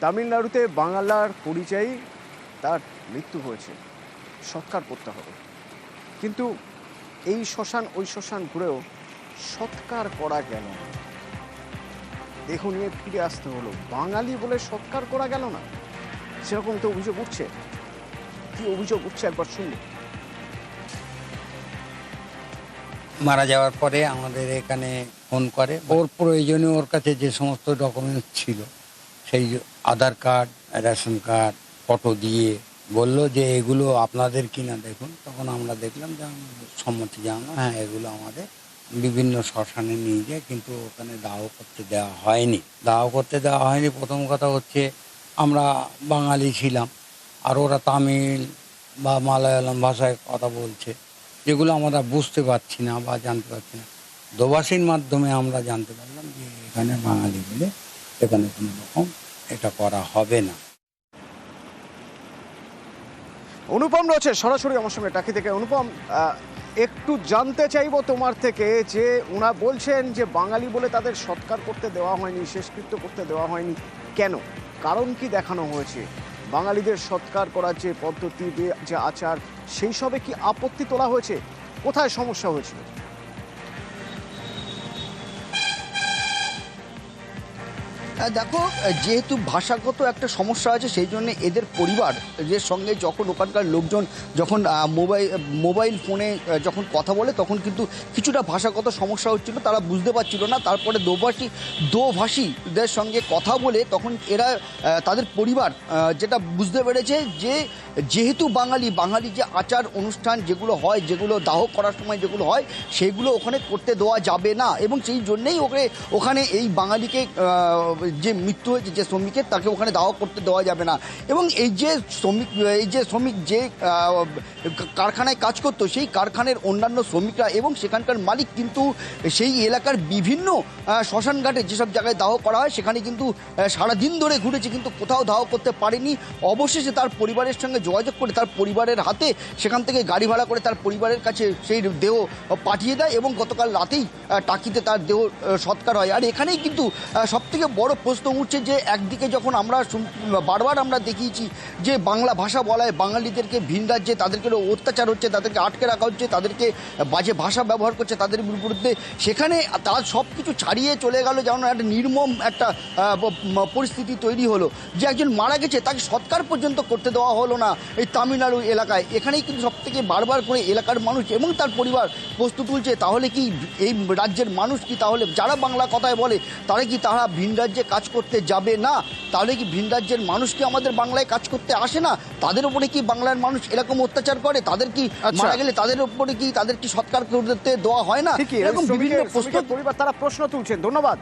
তামিলনাড়ুতে বাংলার পরিযায়ী তার মৃত্যু হয়েছে। সৎকার করতে হবে। কিন্তু এই শ্মশান, ওই শ্মশান ঘুরেও সৎকার করা গেল না। দেহ নিয়ে ফিরে আসতে হলো। বাঙালি বলে সৎকার করা গেল না? সেরকম তো অভিযোগ উঠছে। কি অভিযোগ উঠছে একবার শুনব মারা যাওয়ার পরে আমাদের এখানে ফোন করে। ওর প্রয়োজনে ওর কাছে যে সমস্ত ডকুমেন্টস ছিল সেই Aadhaar card, ration card, photo দিয়ে বলল যে এগুলো আপনাদের কিনা দেখুন। তখন আমরা দেখলাম যে সম্মতি জানানো হ্যাঁ এগুলো আমাদের বিভিন্ন শ্মশানে নিয়ে যায়, কিন্তু ওখানে দাহ করতে দেওয়া হয়নি। দাহ করতে দেওয়া হয়নি, প্রথম কথা হচ্ছে আমরা বাঙালি ছিলাম, আর ওরা তামিল বা মালায়ালাম ভাষায় কথা বলছে, যেগুলো আমরা বুঝতে পারছি না বা জানতে পারছি না। দোভাষীর মাধ্যমে আমরা জানতে পারলাম যে এখানে বাঙালি বলে এখানে কোনো রকম এটা করা হবে না। অনুপম রয়েছে, সরাসরি আমার সঙ্গে টাকি থেকে। অনুপম একটু জানতে চাইব তোমার থেকে যে ওনা বলছেন যে বাঙালি বলে তাদের সৎকার করতে দেওয়া হয়নি, শেষকৃত্য করতে দেওয়া হয়নি। কেন? কারণ কি দেখানো হয়েছে? বাঙালিদের সৎকার করার যে পদ্ধতি, যে- আচার, সেই সবে কি আপত্তি তোলা হয়েছে? কোথায় সমস্যা হয়েছিল? দেখো যেহেতু ভাষাগত একটা সমস্যা আছে, সেই জন্য এদের পরিবার যে সঙ্গে যখন ওখানকার লোকজন যখন মোবাইল মোবাইল ফোনে যখন কথা বলে, তখন কিন্তু কিছুটা ভাষাগত সমস্যা হচ্ছিল, তারা বুঝতে পারছিল না। তারপরে দোভাষী, দোভাষীদের সঙ্গে কথা বলে তখন এরা তাদের পরিবার যেটা বুঝতে পেরেছে যে, যেহেতু বাঙালি বাঙালি যে আচার অনুষ্ঠান যেগুলো হয়, যেগুলো দাহ করার সময় যেগুলো হয়, সেগুলো ওখানে করতে দেওয়া যাবে না। এবং সেই জন্যেই ওকে, ওখানে এই বাঙালিকে যে মৃত্যু হয়েছে যে শ্রমিকের তাকে ওখানে দাহ করতে দেওয়া যাবে না। এবং এই যে শ্রমিক এই যে শ্রমিক যে কারখানায় কাজ করতো সেই কারখানার অন্যান্য শ্রমিকরা এবং সেখানকার মালিক কিন্তু সেই এলাকার বিভিন্ন আহ, শ্মশান ঘাটে যেসব জায়গায় দাহ করা হয় সেখানে কিন্তু সারাদিন ধরে ঘুরেছে কিন্তু কোথাও দাহ করতে পারেনি। অবশেষে তার পরিবারের সঙ্গে যোগাযোগ করে তার পরিবারের হাতে সেখান থেকে গাড়ি ভাড়া করে তার পরিবারের কাছে সেই দেহ পাঠিয়ে দেয় এবং গতকাল রাতেই টাকিতে তার দেহ সৎকার হয়। আর এখানেই কিন্তু সব থেকে বড় প্রশ্ন উঠছে যে একদিকে যখন আমরা বারবার আমরা দেখিয়েছি যে বাংলা ভাষা বলায় বাঙালিদেরকে ভিন রাজ্যে তাদেরকে অত্যাচার হচ্ছে, তাদেরকে আটকে রাখা হচ্ছে, তাদেরকে বাজে ভাষা ব্যবহার করছে তাদের বিরুদ্ধে, সেখানে তার সব কিছু ছাড়িয়ে চলে গেল, যেমন একটা নির্মম একটা পরিস্থিতি তৈরি হলো। যে একজন মারা গেছে, তাকে সৎকার পর্যন্ত করতে দেওয়া হলো না এই তামিলনাড়ু এলাকায়। এখানেই কিন্তু সব থেকে বারবার করে এলাকার মানুষ এবং তার পরিবার প্রস্তুত তুলছে, তাহলে কি এই রাজ্যের মানুষ কি তাহলে, যারা বাংলা কথায় বলে, তারা কি তারা ভিন রাজ্যে কাজ করতে যাবে না তাহলে কি ভিন রাজ্যের মানুষ কি আমাদের বাংলায় কাজ করতে আসে না? তাদের উপরে কি বাংলার মানুষ এরকম অত্যাচার করে? তাদের কি আচ্ছা। মারা গেলে তাদের উপরে কি তাদের কি সৎকার করতে দেওয়া হয় না? এরকম বিভিন্ন প্রশ্ন তারা প্রশ্ন তুলছেন ধন্যবাদ।